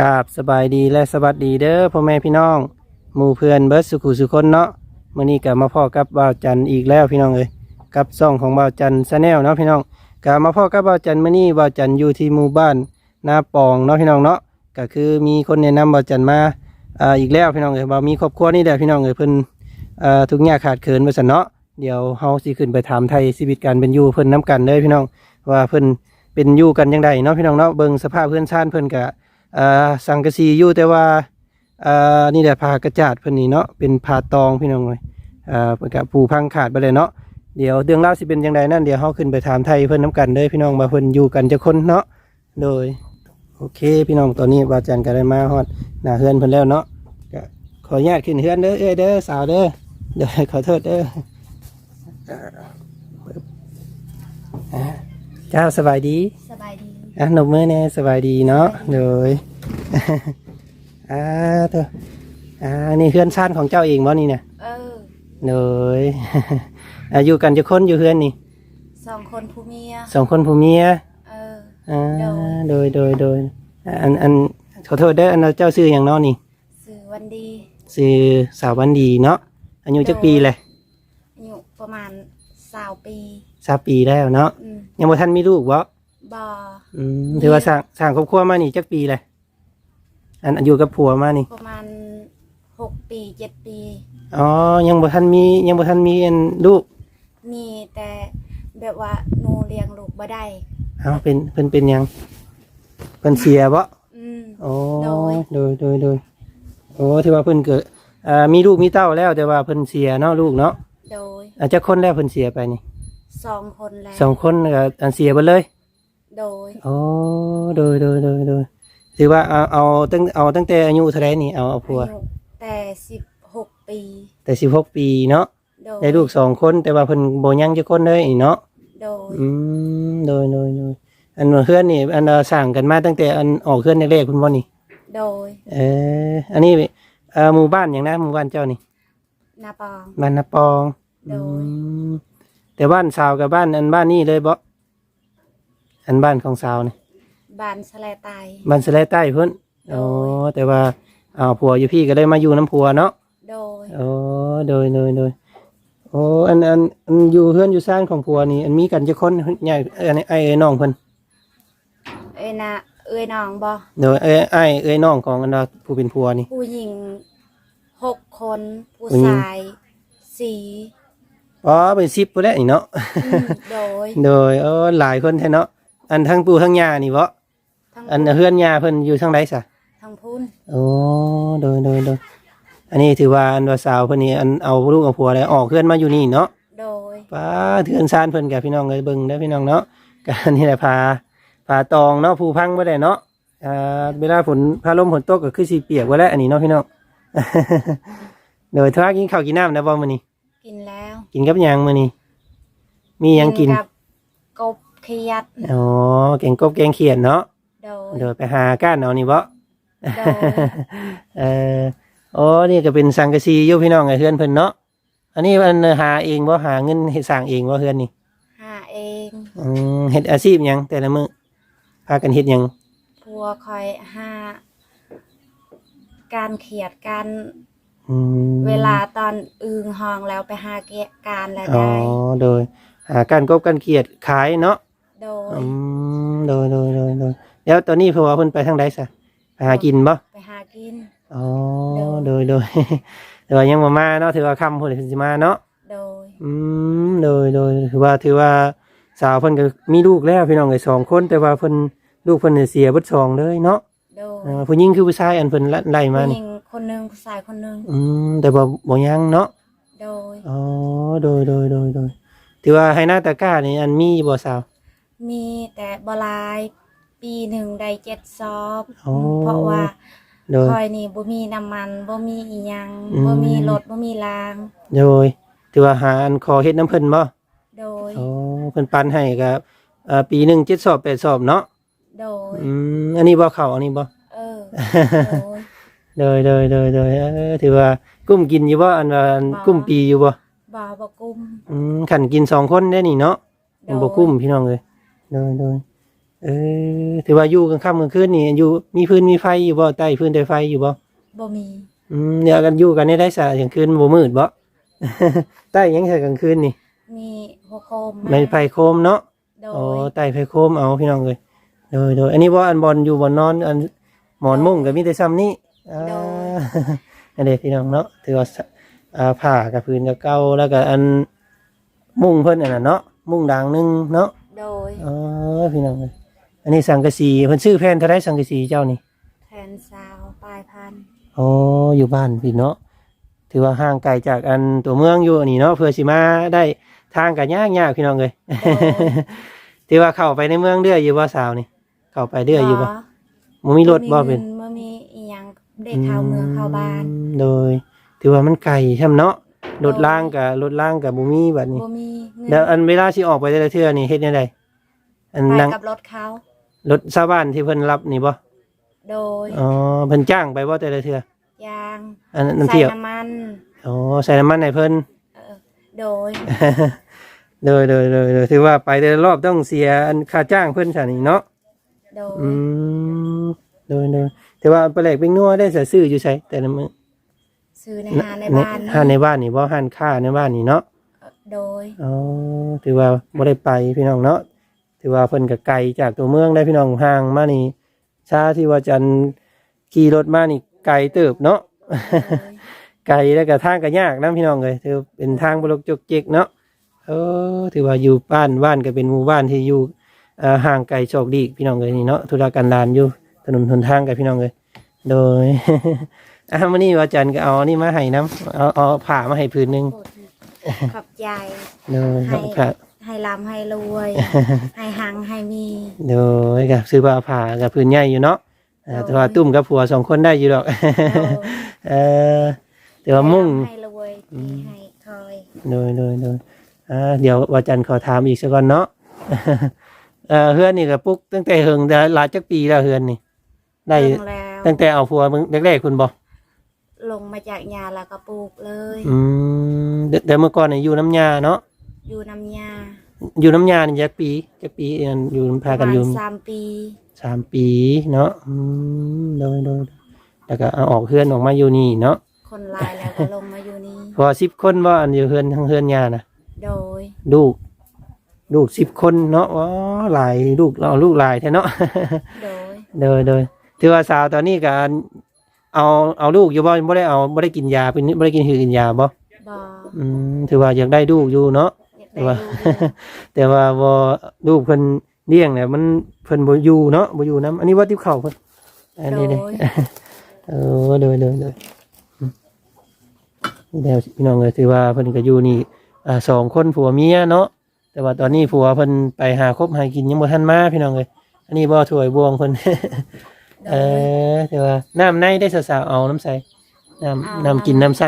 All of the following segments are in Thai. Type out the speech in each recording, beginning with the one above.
กราบสบายดีและสวัสดีเด้อพ่อแม่พี่น้องหมู่เพื่อนเบิร์ดสุขุสุคนเนาะมื้อนี้ก็มาพ่อกับบ่าวจันอีกแล้วพี่น้องเอ้ยกับซ่องของบ่าวจันชาแนลเนาะพี่น้องก็มาพ่อกับบ่าวจันมื้อนี้บ่าวจันอยู่ที่หมู่บ้านนาปองเนาะพี่น้องเนาะก็คือมีคนแนะนำบ่าวจันมาอ่าอีกแล้วพี่น้องเอ้ยบ่ามีครอบครัวนี่แหละพี่น้องเอ้ยเพิ่นอ่อทุกอย่างขาดเขินว่าซั่นเนาะเดี๋ยวเฮาสิขึ้นไปถามไทยชีวิตการเป็นอยู่เพิ่นนํกันเด้อพี่น้องว่าเพิ่นเป็นอยู่กันจังไดเนาะพี่น้องเนาะเบิ่งสภาพเพื่อนชาติเพิ่นก็อ่า สังกะสีอยู่แต่ว่าอ่านี่แหละผ้ากระจาดเพิ่นนี่เนาะเป็นผ้าตองพี่น้องเลยอ่าเพิ่นก็ผูพังขาดไปเลยเนาะเดี๋ยวเรื่องราวสิเป็นจังไดนั่นเดี๋ยวเฮาขึ้นไปถามไทยเพิ่นน้กันเด้อพี่น้องว่าเพิ่นอยู่กันจะคนเนาะโดยโอเค พี่น้องตอนนี้บาจันก็ได้มาฮอดหน้าเฮือนเพิ่นแล้วเนาะก็ขออนุญาตขึ้นเฮือนเด้อเอ้ยเด้อสาวเด้อเดี๋ยวขอโทษเด้ออ่าอ่าเจ้าสบายดีสบายดีอะหนบมือเนี่ยสบายดีเนาะเลย อ่าเถอะอ่านี่เพื่อนชาติของเจ้าเองบ่นี่เนี่ยเออเลยอาอยุกันจะคนอยู่เพื่อนนี่สองคนผู้เมียสองคนผู้เมียเออ อ่าโดยโดยโดยโดยอ่าอันอันขอโทษเด้ออันเจ้าซื้ออย่างเน้อนี่สื่อวันดีซื้อสาววันดีเนาะอายุจักปีเลยอายุประมาณสาวปีสามปีแล้วเนาะอืมยังบ่ทันมีลูกบ่บออืมถือว่าสร้างสร้างครอบครัวมานี่จักปีเลย อันอยู่กับผัวมานี่ ประมาณหกปีเจ็ดปี อ๋อ ยังบ่ทันมียังบ่ทันมีอันลูกมีแต่แบบว่าหนูเลี้ยงลูกบ่ได้ เอ้าเป็นเพิ่นเป็นหยังเพิ่นเสียบ่อืม โอ้โดย โดยโดยโดยโอ้ถือว่าเพิ่นเกิดอ่ามีลูกมีเต้าแล้วแต่ว่าเพิ่นเสียเนาะลูกเนาะโดยอาจจะคนแล้วเพิ่นเสียไปนี่สองคนแล้วสองคนก็อันเสียไปเลย โดย โอ้โดยโดยโดยโดย ถือว่าเอาเอาตั้งเอาตั้งแต่อายุเท่าไหร่นี่เอาเอาผัว อายุแต่สิบหกปี แต่สิบหกปีเนาะโดยได้ลูกสองคนแต่ว่าเพิ่นบ่ยังจะคนเลยนี่เนาะโดยอืมโดยโดยโดยอันว่าเพื่อนนี่อันเราสั่งกันมาตั้งแต่อันออกเพื่อนแรกๆคุณบ่นี่ โดยเอออันนี้เอ่อหมู่บ้านอย่างนะหมู่บ้านเจ้านี่นาปอง บ้านนาปองโดย อืมแต่บ้านสาวกับบ้านอันบ้านนี่เลยบ่อันบ้านของสาวนี่ บานสะแลไตบ้านสะแลใต้เพิ่นโดยอ๋อแต่ว่าเอาผัวอยู่พี่ก็ได้มาอยู่น้ำผัวเนาะโดยอ๋อโดยโดยโดยโอ้อันอันอันอยู่เพื่อนอยู่ซ่านของผัวนี่อันมีกันจะคนใหญ่เอ้ยอันนี้ไอ้เอ้ยน้องเพิ่นเอ้ยนะเอ้ยน้องบอโดยเอ้ยไอ้เอ้ยน้องของอันว่าผู้เป็นผัวนี่ ผู้หญิงหกคน ผู้ผู้หญิงชายสี่อ๋อเป็นสิบพุ่นแหละนี่เนาะ อืมโดย โดยเออหลายคนแท้เนาะอันทั้งปู่ทั้งย่านี่บ่ทั้ง อันเฮือนย่าเพิ่นอยู่ทางใดซะทั้งพุนโอ้โดยโดยโดยอันนี้ถือว่าอันว่าสาวเพิ่นนี่อันเอาลูกเอาผัวแล้วออกเฮือนมาอยู่นี่เนาะโดยป้าเทือนซานเพิ่นกับพี่น้องเอ้ยเบิ่งเด้อพี่น้องเนาะการนี่แหละพาพาตองเนาะผู้พังบ่ได้เนาะอ่าเวลาฝนพาลมฝนตกก็คือสิเปียกไว้แล้วอันนี้เนาะพี่น้องโดยถ้ากินข้าวกินน้ำนะบ่มื้อนี้กินแล้ว กินกับหยังมื้อนี้มีหยังกินกับกบเขียดอ๋อแกงกบแกงเขียดเนาะ โดยเดี๋ยวไปหาก้านเอานี่บ่โดยเออโอ้นี่ก็เป็นสังกะสีอยู่พี่น้องไอ้เฮือนเพิ่นเนาะอันนี้มันหาเองบ่หาเงินเฮ็ดสร้างเองบ่เฮือนนี่หาเองอืมเฮ็ดอาชีพหยังแต่ละมื้อพากันเฮ็ดหยังพัวคอยหาการเขียดการอืมเวลาตอนอึงห้องแล้วไปหาเกะการแล้วอ๋อได้ โดยหาการกบการเขียดขายเนาะโดยอืมโดยโดยโดยโดย แล้วตอนนี้เพิ่นว่าเพิ่นไปทางใดซะไปหากินบ่ไปหากิน อ๋อโดโดยยโดยแต่ว่ายังบ่มาเนาะถือว่าค่ำพุ่นสิมาเนาะโดย อืมโดยโดยถือว่าถือว่าสาวเพิ่นก็มีลูกแล้วพี่น้องไอ้สองคน แต่ว่าเพิ่นลูกเพิ่นเนี่ยเสียเบิดสองเลยเนาะโดยเอ่อผู้หญิงคือผู้ชายอันเพิ่นไล่มาผู้หนี่ญิงคนหนึ่งผู้ชายคนหนึ่งอืมแต่ว่าบ่ยังเนาะ โดย อ๋อโดยโดยโดยโดยถือว่าให้หน้าตะกร้านี่อันมีบ่สาว มีแต่บหลาย ปีหนึ่งได้เจ็ดซอบอ๋อเพราะว่าโดย คอยนี่บ่มีน้ำมันบ่มีอีหยังอืม บ่มีรถบ่มีราง โดยถือว่าหาอันขอเฮ็ดน้ำเพิ่นบ่โดยอ๋อเพิ่นปันให้ก็เอ่อปีหนึง7สอบ8สอบเนาะโดย อืมอันนี้บ่เข้าอันนี้บ่ เออ โดย โดยโดยโดยโดยเออถือว่ากุ้มกินอยู่บ่อันว่าอันบ่ กุ้มปีอยู่บ่บ่าวบ่กุ้มอืมขันกินสองคนได้นี่เนาะมันบ่โดยกุ้มพี่น้องเลยโดยโดย เออถือว่าอยู่กลางค่ำกลางคืนนี่อยู่มีพื้นมีไฟอยู่บ่ใต้พื้นใต้ไฟอยู่บ่บ่มีอืมเดี๋ยวกันอยู่กันนี่ได้สะกลางคืนบ่มืดบ่ ใต้หยังใส่กลางคืนนี่มีหัวโคมไม่ไฟโคมเนาะโดโอ้ยใต้ไฟโคมเอาพี่น้องเลยโดยโดยอันนี้ว่าอันบอลอยู่บนนอนอันหมอนมุ้งก็มีแต่ซ้ำนี่อ่า อันเด็พี่น้องเนาะถือว่าสอ่าผ้ากับพื้นกับเก่าแล้วก็อันมุ้งเพิ่นอันน่ะเนาะมุ้งด่างหนึงเนาะ โดยอ๋อพี่น้องเลย อันนี้สังกะสีเพิ่นซื้อแผ่นเท่าไรสังกะสีเจ้านี่แทนซาวปลายพันธุ์อ๋ออยู่บ้านพี่เนาะถือว่าห่างไกลจากอันตัวเมืองอยู่อันนี้เนาะเพื่อสิมาได้ทางกันยากยากพี่น้องเลยถือว่าเข้าไปในเมืองเดือยอยู่บ่สาวนี่ เข้าไปเดือยอยู่บ่บ่มีรถบ่เป็นเมื่อมีอีหยังได้เข้าเมืองเข้าบ้านอืมโดย ถือว่ามันไกลใช่ไหมเนาะรถล่างกับรถล่างกับบุมีแบบนี้บ่มีเงินแล้วอันเวลาที่ออกไปแต่ละเทื่อนี่เฮ็ดยังไงอันไปนั่งกับรถเขา รถชาวบ้านที่เพิ่นรับนี่บ่โดยอ๋อเพิ่นจ้างไปบ่แต่ละเทื่อยางอันนั้นใส่เที่ยวน้ำมัน อ๋อใส่น้ำมันให้เพิ่นเออโดย โดยโดยโดยโดยถือว่าไปแต่ละรอบต้องเสียอันค่าจ้างเพิ่นซะนี่เนาะโดยอืมโดยโดยแต่ว่าปลาแหลกเป็นนัวได้เสียซื้ออยู่ใช้แต่ละมื้อซื้อในหาในบ้านห้านในบ้านนี่บ่ห้านค้าในบ้านนี่เนาะ โดย อ๋อถือว่าบ่ได้ไปพี่น้องเนาะ ถือว่าเพิ่นก็ไกลจากตัวเมืองได้พี่น้องห่างมานี่ชาที่ว่าจันขี่รถมานี่ไกลเติบเนาะโดยไกลแล้วก็ทางก็ยากนะพี่น้องเลยถือเป็นทางบลกจกจิกเนาะเออถือว่าอยู่บ้านบ้านก็เป็นหมู่บ้านที่อยู่เอ่อห่างไกลโชคดีพี่น้องเลยนี่เนาะธุรกันดารอยู่ถนนหนทางกับพี่น้องเลยโดย อะวันนี้ว่าจันก็เอาอันนี่มาให้น้ำเอาเอาผ้ามาให้พื้นหนึงขอบใจ โดยให้ผ้า ให้ลำให้รวย ให้หังให้มี โดยกับซื้อผ้าผ่ากับพื้นใหญ่อยู่เนาะอ่าแต่ว่าตุ้มกับผัวสองคนได้อยู่ดอกโดยเออแต่ว่ามุ่ง ให้รวยมีให้คอยโดยโดยโดยอ่าเดี๋ยวว่าจันขอถามอีกสักก่อนเนาะ เออเฮือนนี่ก็ปลุกตั้งแต่เฮิงแต่หลายจักปีแล้วเฮือนนี่ ได้ลงแล้วตั้งแต่เอาผัวมึงแรกๆคุณบอกลงมาจากยาแล้วก็ปลูกเลย อืมแต่แต่เมื่อก่อนนี่อยู่น้ำยาเนาะอยู่น้ำยา อยู่น้ำยานี่จักปีจักปีเอนอยู่พากันอยู่ประมาณสามปีสามปีเนาะอืมโดยโดยแล้วก็เอาออกเฮือนออกมาอยู่นี่เนาะคนหลายแล้วก็ลงมาอยู่นี่พอสิบคนว่าอันอยู่เฮือนทั้งเฮือนยานะโดยลูกลูกสิบคนเนาะอ๋อหลายลูกเราลูกหลายแท้เนาะโดยเดยเดยถือว่าสาวตอนนี้การเอาเอาลูกอยู่บ่บ่ได้เอาบ่ได้กินยาเป็นบ่ได้กินคือกินยาบ่บออืมถือว่าอยากได้ลูกอยู่เนาะอยาก แต่ได้ว่าลูกอยู่แต่ว่าบ่ลูกเพิ่นเลี้ยงเนี่ยมันเพิ่นบ่อยู่เนาะบ่อยู่นํอันนี้ว่าติบเข้าวเพิ่นอันนี้เด้โดยเออเดยเดยเดยอืมนี่แล้วพี่น้องเอ้ยถือว่าเพิ่นก็อยู่นี่อ่าสองคนผัวเมียเนาะแต่ว่าตอนนี้ผัวเพิ่นไปหาคบหากินยังบ่ทันมาพี่น้องเอ้ยอันนี้บ่ถ้วยบวงเพิ่นโดเอยอแต่ว่าน้ำในได้สาวๆเอาน้ำใสน้ำน้ำกินน้ำใส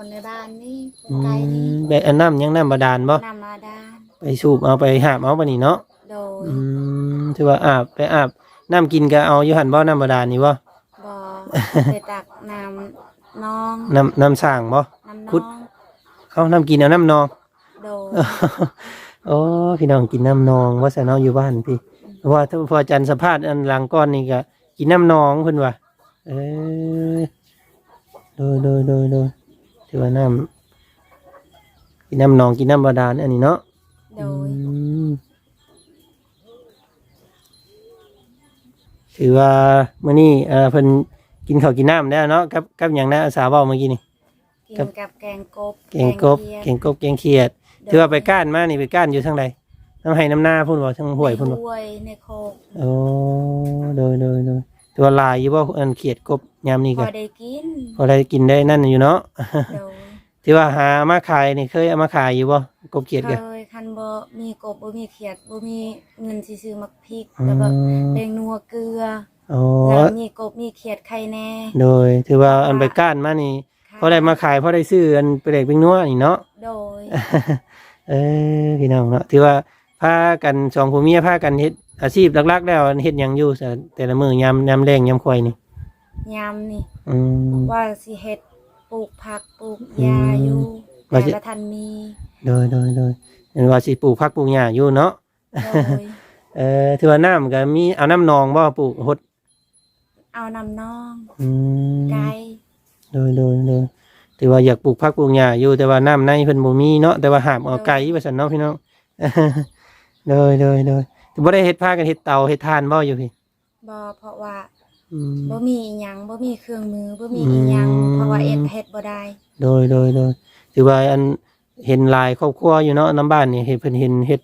คนในบ้านนี่คอืนไกลนี่มแบบอันน้ำยังน้ำบาดาลบ่นำมาด้านไปสูบเอาไปหาบเอาปะนี่เนาะโดยอืมถือว่าอาบไปอาบน้ำกินก็เอาอยู่หันบ่น้ำบาดาลนี่บ่บอไปตักน้ำน้องน้ำน้ำสร้างบ่ น้ำคุน้ด องเอาน้ำกินเอาน้ำนอง โดยโอ้พี่น้องกินน้ำนองว่าแต่น้องอยู่บ้านพี่เพราะว่าถ้าพออาจันสัมภาษณ์อันหลังก้อนนี่ก็กินน้ำนองเพิ่นว่าเออโดยโดยโดยโดย ถือว่าน้ำกินน้ำนองกินน้ำบาดาลอันนี้เนาะโดย อืมถือว่ามื้อนี้เอ่อเพิ่นกินข้าวกินน้ำแล้วเนาะกับกับหยังนะสาวเว้าเมื่อกี้นี่ กิครับนกับแกงกบแกงกบเขียดแกงกบแกงเขียด ถือว่าไปก้านมานี่ไปก้านอยู่ทางใดน้ำให้น้ำหน้าพุ่นบ่ทางห้วยพุ่นบ่ในห้วยในโคก โอ้โดยโดยโดย ตัวลายอยู่บ่อันเขียดกบยามนี้พก็อได้กินพอได้กินได้นั่นอยู่เนาะ โดยที่ว่าหามาขายนี่เคยเอามาขายอยู่บ่กบเขียดเคก็ยคันบ่มีกบบ่มีเขียดบ่มีเงินสิซื้อมักพริกอืแล้วก็มแดงนัวเกลือโอ้แล้วมีกบมีเขียดไข่แน่โดยถือว่าอันไปก้านมานี่ค่ะพอได้มาขายพอได้ซื้ออันเปลือกเป็นนัวนี่เนาะ โดย เออพี่น้องเนาะถือว่าพากันสองผัวเมียพากันเฮ็ด อาชีพหลักๆ แล้วเฮ็ดหยังอยู่แต่แต่ละมื้อยามยามแรงยามควายนี่ยามนี่ อืม ว่าสิเฮ็ดปลูกผักปลูกอืมยาอยู่ว่าสิแต่ละทันมีโดยโดยโดยเห็นว่าสิปลูกผักปลูกหญ้าอยู่เนาะโดยเออถือว่าน้ำก็มีเอาน้ำนองบ่ปลูกหดเอานำน้องอืมไก่โดยโดยโดยถือว่าอยากปลูกผักปลูกหญ้าอยู่แต่ว่าน้ำในเพิ่นบ่มีเนาะแต่ว่าหามเอาไก่ว่าซั่นเนาะพี่น้อง โดยโดยโดยแต่ บ่ได้เฮ็ดพากันเฮ็ดเตาเฮ็ดทานบ่อยู่พี่บ่เพราะว่าอืม บ่มีอิหยังบ่มีเครื่องมือบ่มีอืมอิหยังเพราะว่าเอ็ดเฮ็ดบ่ได้โดยโดยโดยถือว่าอันเห็นหลายครอบครัวอยู่เนาะน้ำบ้านนี่เห็นเพิ่นเห็นเฮ็ด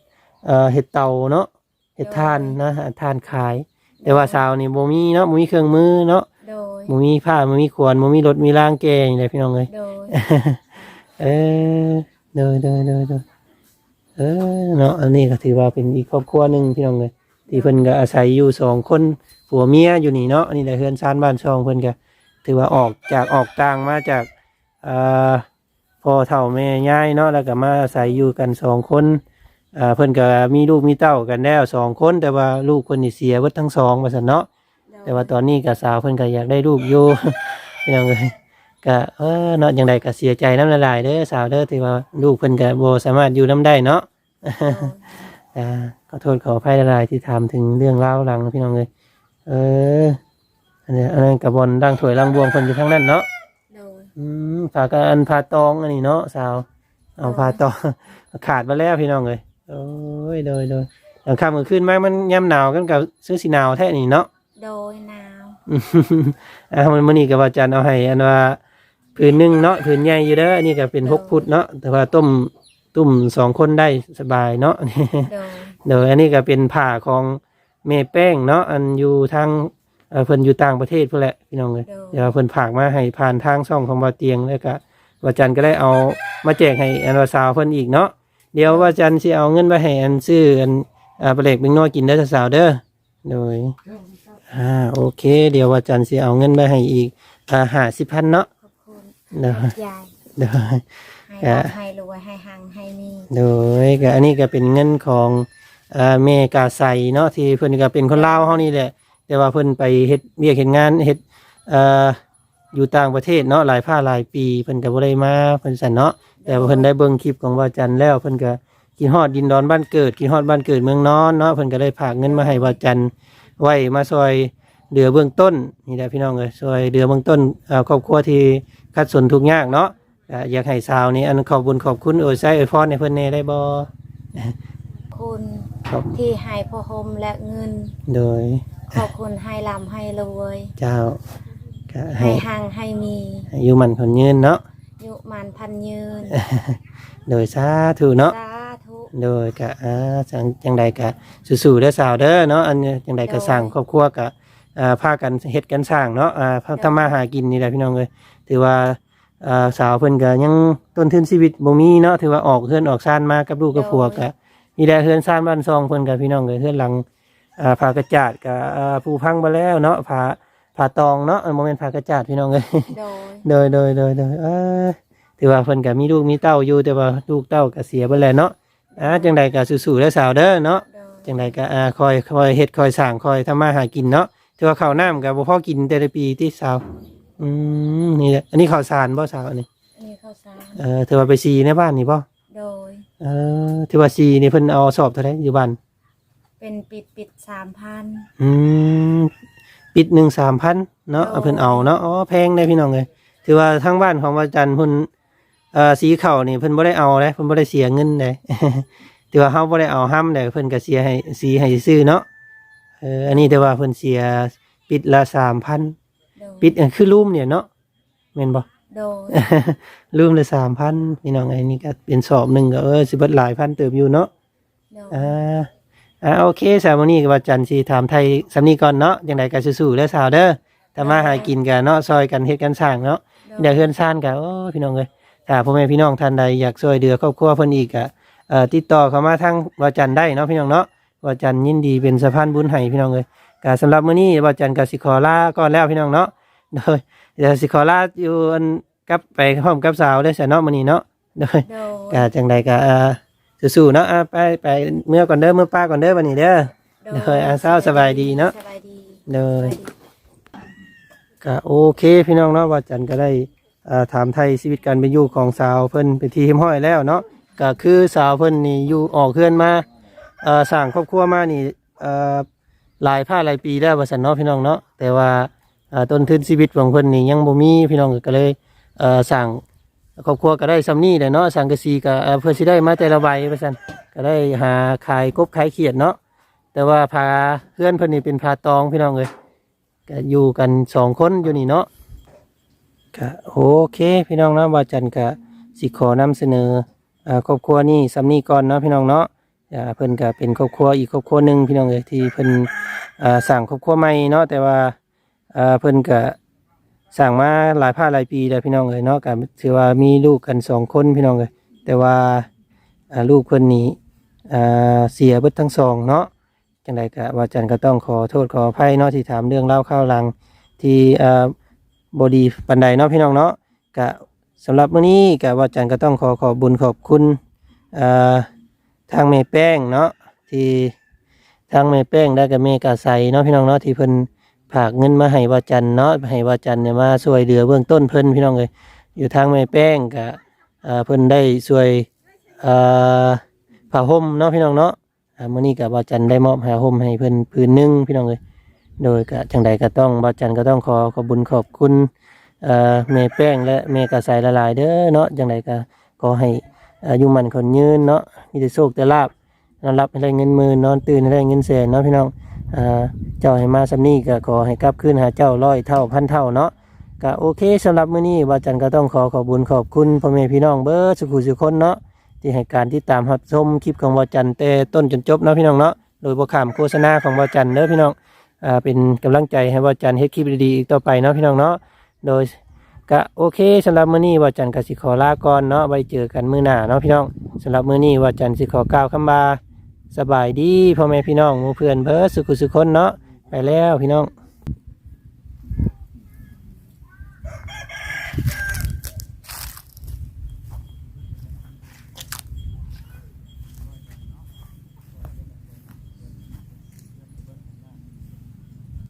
เอ่อเฮ็ดเตาเนาะเฮ็ดทานนะหาทานขาย แต่ว่าสาวนี่บ่มีเนาะบ่มีเครื่องมือเนาะโดย บ่มีผ้าบ่มีขวานบ่มีรถมีร่างแกงได้พี่น้องเอ้ย โดย เออเดยเดยเดยเดย เออเนาะอันนี้ก็ถือว่าเป็นอีกครอบครัวหนึ่งพี่น้องเลยที่เพิ่นก็อาศัยอยู่สองคนผัวเมียอยู่นี่เนาะอันนี้แหละเฮือนซานบ้านช่องเพิ่นก็ถือว่าออกจากออกต่างมาจากอ่าพ่อเฒ่าแม่ย่ายเนาะแล้วก็มาอาศัยอยู่กันสองคนอ่าเพิ่นก็มีลูกมีเต้ากันแล้วสองคนแต่ว่าลูกคนนี่เสียเบิดทั้งสองว่าซั่นเนาะแต่ว่าตอนนี้ก็สาวเพิ่นก็อยากได้ลูกอยู่ พี่น้องเอ้ย ก็เออเนาะจังใดก็เสียใจน้ำละลายเด้อสาวเด้อที่ว่าลูกเพิ่นก็บ่สามารถอยู่น้ำได้เนาะโดยอ่าขอโทษขออภัยละลายที่ถามถึงเรื่องราวหลังพี่น้องเอ้ยเอออันนี้อันนั้นกับบอลร่างถวยร่างบวงเพิ่นอยู่ทั้งนั้นเนาะโดยอืมฝากอันพาตองอันนี้เนาะสาว เอาพาตอง ขาดมาแล้วพี่น้องเอ้ยโอ้ยโดยโดยหลังคาเมื่อคืนมามันยามหนาวกันกับซื้อสีหนาวแท้นี่เนาะ โดยหนาวอืมอ่ามันมื้อนี้ก็ว่าจันเอาให้อันว่า ผืนหนึงเนาะผืนใหญ่อยู่เด้ออันนี้ก็เป็นหกฟุตเนาะแต่ว่าต้มตุ่มสองคนได้สบายเนาะ โดยเดี๋ยวอันนี้ก็เป็นผ้าของเมแป้งเนาะอันอยู่ทางเอ่อเพิ่นอยู่ต่างประเทศพุ่นแหละพี่น้องเลย โดย เดี๋ยวเพิ่นฝากมาให้ผ่านทางช่องของบ่าวเตียงแล้วก็ว่าจันก็ได้เอามาแจกให้อันว่าสาวเพิ่นอีกเนาะเดี๋ยวว่าจันสิเอาเงินไปให้อันซื้ออันอ่าปลาเล็กเบิ่งน้อยกินได้อสาวเด้อโดยอ่าโอเค เดี๋ยวว่าจันสิเอาเงินไปให้อีกอ่าห้าสิบพันเนาะขอบคุณ เดี๋ยวยายเดี๋ยวให้อ่ารับให้รวยให้หังให้มีโดยก็อันนี้ก็เป็นเงินของอ่าเมกาใสเนาะที่เพิ่นก็เป็นคนลาวเฮานี่แหละ แต่ว่าเพิ่นไปเฮ็ดเวียกเฮ็ดงานเฮ็ดเอ่ออยู่ต่างประเทศเนาะหลายภาคหลายปีเพิ่นก็บ่ได้มาเพิ่นสั่นเนาะแต่ว่าเพิ่นได้เบิ่งคลิปของว่าจันแล้วเพิ่นก็กินฮอดดินดอนบ้านเกิดกินฮอดบ้านเกิดเมืองนอนเนาะเพิ่นก็ได้ฝากเงินมาให้ว่าจันไว้มาซอย เดือเบื้องต้นนี่แหละพี่น้องเอ้ยซอยเดือเบื้องต้นอ่าครอบครัวที่คัดสนทุกข์ยากเนาะก็อยากให้สาวนี่อันขอบบุญขอบคุณโอ้ยใช้อวยพรให้เพิ่นแน่ได้บ่ คุณครับ ที่ให้พ่อหมและเงิน โดยขอบคุณให้ลำให้รวยเจ้าก็ให้ให้หังให้มีให้อยู่มันคนยืนเนาะ ยุมันพันยืนโดยสาธุเนาะ สาธุ โดยกะอ่าจังจังใดกะสู้ๆเด้อสาวเด้อเนาะอันนี้จังใดกะสร้างครอบครัวกะ อ่าพากันเฮ็ดกันสร้างเนาะอ่าพาทำมาหากินนี่แหละพี่น้องเอ้ยถือว่าอ่าสาวเพิ่นก็ยังต้นทุนชีวิตบ่มีเนาะถือว่าออกเฮือนออกซ่านมากับลูกกับผัวกะนี่แหละเฮือนซ่านบ้านซองเพิ่นกะพี่น้องเอ้ยเฮือนหลังอ่าผากระจาดกะอ่าผู้พังบ่แล้วเนาะผาผาตองเนาะอันบ่แม่นผากระจาดพี่น้องเอ้ยโดยโดยโดยโดยโดยเออถือว่าเพิ่นก็มีลูกมีเต้าอยู่แต่ว่าลูกเต้าก็เสียไปแล้วเนาะอ่าจังใดก็สู้ๆแล้วสาวเด้อเนาะโดยจังใดก็อ่าคอยคอยเฮ็ดคอยสร้างคอยทำมาหากินเนาะ ถือว่าข้าวน้ำก็บ่พอกินแต่ละปีที่สาวอืมนี่แหละอันนี้ข้าวสารบ่สาวอันนี้อันนี้ข้าวสารเออถือว่าไปซีในบ้านนี่บ่โดย เออถือว่าซีนี่เพิ่นเอาสอบเท่าไหร่อยู่บ้านเป็นปิดปิดสามพันอืมปิดหนึ่งสามพันเนาะเอาเพิ่นเอาเนาะอ๋อแพงได้พี่น้องเลยถือว่าทางบ้านของวาจันทร์เพิ่นเอ่อสีเข่านี่เพิ่นบ่ได้เอาเลยเพิ่นบ่ได้เสียเงินเลยถือว่าเฮาบ่ได้เอาห้ำเลยเพิ่นก็เสียให้สีให้ซื้อเนาะเอออันนี้แต่ว่าเพิ่นเสียปิดละสามพันโดยปิดอันคือรูมเนี่ยเนาะแม่นบ่ โดย รูมละสามพันพี่น้องไอ้นี่ก็เป็นสอบหนึ่งก็เออสิเบิดหลายพันเติบอยู่เนาะ โดย อ่าอ่าโอเคสาวมื้อนี้ก็ว่าจันทร์สิถามไทยสำนีก่อนเนาะจังไดก็สู้ๆเด้อสาวเด้อถ้ามาหากินกันเนาะซอยกันเฮ็ดกันสร้างเนาะโดยเดี๋ยวเฮือนซ่านกันโอ้พี่น้องเอ้ยถ้าพ่อแม่พี่น้องท่านใดอยากช่วยเหลือครอบครัวเพิ่นอีกก็เอ่อติดต่อเข้ามาทางว่าจันทร์ได้เนาะพี่น้องเนาะ ว่าจันทร์ยินดีเป็นสะพานบุญให้พี่น้องเอ้ยก็สำหรับมื้อนี้ว่าจันทร์ก็สิขอลาก่อนแล้วพี่น้องเนาะโดยเดี๋ยวสิขอลาอยู่อันกับไปพร้อมกับสาวเด้อซะเนาะมื้อนี้เนาะโดยโดยก็จังใดก็เอ่อสู้ๆเนาะอะไปไปเมื่อก่อนเด้อเมื่อป้าก่อนเด้อวันนี้เด้อโดยอาเศร้าสบายดีเนาะสบายดีเลสยบายดีก็โอเคพี่น้องเนาะว่าจันก็ได้เอ่อถามไทยชีวิตการเป็นอยู่ของสาวเพิ่นเป็นทีมห้อยแล้วเนาะก็คือสาวเพิ่นนี่อยู่ออกเคลื่อนมา เอ่อสร้างครอบครัวมานี่เอ่อหลายผ้าหลายปีแล้วว่าซั่นเนาะพี่น้องเนาะแต่ว่าเอ่อต้นทุนชีวิตของเพิ่นนี่ยังบ่มีพี่น้องก็เลยเอ่อสร้างครอบครัวก็ได้ซำนี้แหละเนาะสังกะสีก็เอ่อเพื่อสิได้มาแต่ละใบว่าซั่นก็ได้หาขายกบขายเขียดเนาะแต่ว่าพาเพื่อนเพิ่นนี่เป็นพาตองพี่น้องเอ้ยก็อยู่กันสองคนอยู่นี่เนาะก็โอเค พี่น้องเนาะว่าจันก็สิขอนำเสนออ่อครอบครัวนี้ซำนี้ก่อนเนาะพี่น้องเนาะ อ่าเพิ่นก็เป็นครอบครัวอีกครอบครัวหนึ่งพี่น้องเอ้ยที่เพิ่นอ่าสร้างครอบครัวใหม่เนาะแต่ว่าอ่าเพิ่นก็สร้างมาหลายภาหลายปีแล้วพี่น้องเอ้ยเนาะก็ถือว่ามีลูกกันสองคนพี่น้องเอ้ยแต่ว่าอ่าลูกเพิ่นนี้อ่าเสียเบิดทั้งสองเนาะจังไดก็ว่าจันก็ต้องขอโทษขออภัยเนาะที่ถามเรื่องเล่าข้าวหลังที่อ่าบดีปานใดเนาะพี่น้องเนาะก็สำหรับมื้อนี้ก็ว่าจันก็ต้องขอขอบบุญขอบคุณอ่า ทางเมแป้งเนาะที่ทางเมแป้งได้กับเมกาใสเนาะพี่น้องเนาะที่เพิ่นฝากเงินมาให้วาจันเนาะให้วาจันเนี่ยมาช่วยเหลือเบื้องต้นเพิ่นพี่น้องเลยอยู่ทางเมแป้งกับเพิ่นได้ช่วยอ่าผ้าห่มเนาะพี่น้องเนาะอ่ามื้อนี้กับวาจันได้มอบผ้าห่มให้เพิ่นผืนหนึงพี่น้องเลยโดยก็จังใดก็ต้องวาจันก็ต้องขอขอบุญขอบคุณเอ่อเมแป้งและเมกาใสละลายเด้อเนาะจังใดก็ขอให้ อายุมันคนยืนเนาะมีแต่โชคแต่ลาบนอนรับให้ได้เงินหมื่นนอนตื่นให้ได้เงินแสนเนาะพี่น้องอ่าเจ้าให้มาสำนี้ก็ขอให้กลับคืนหาเจ้าร้อยเท่าพันเท่าเนาะก็โอเคสำหรับมื้อนี้ว่าจันก็ต้องขอขอบบุญขอบคุณพ่อแม่พี่น้องเบิร์ดสุขุสุขคนเนาะที่ให้การที่ตามรับชมคลิปของว่าจันแต่ต้นจนจบเนาะพี่น้องเนาะโดยบ่ขามโฆษณาของว่าจันเด้อพี่น้องอ่าเป็นกำลังใจให้ว่าจันเฮ็ดคลิปดีๆอีกต่อไปเนาะพี่น้องเนาะโดย ก็โอเคสำหรับมื้อนี้ว่าจันกสิขอลาก่อนเนาะไว้เจอกันมื้อหน้าเนาะพี่น้องสำหรับมื้อนี้ว่าจันสิขอกล่าวคำบาสบายดีพ่อแม่พี่น้องหมู่เพื่อนเบิร์สุขุสุขคนเนาะไปแล้วพี่น้อง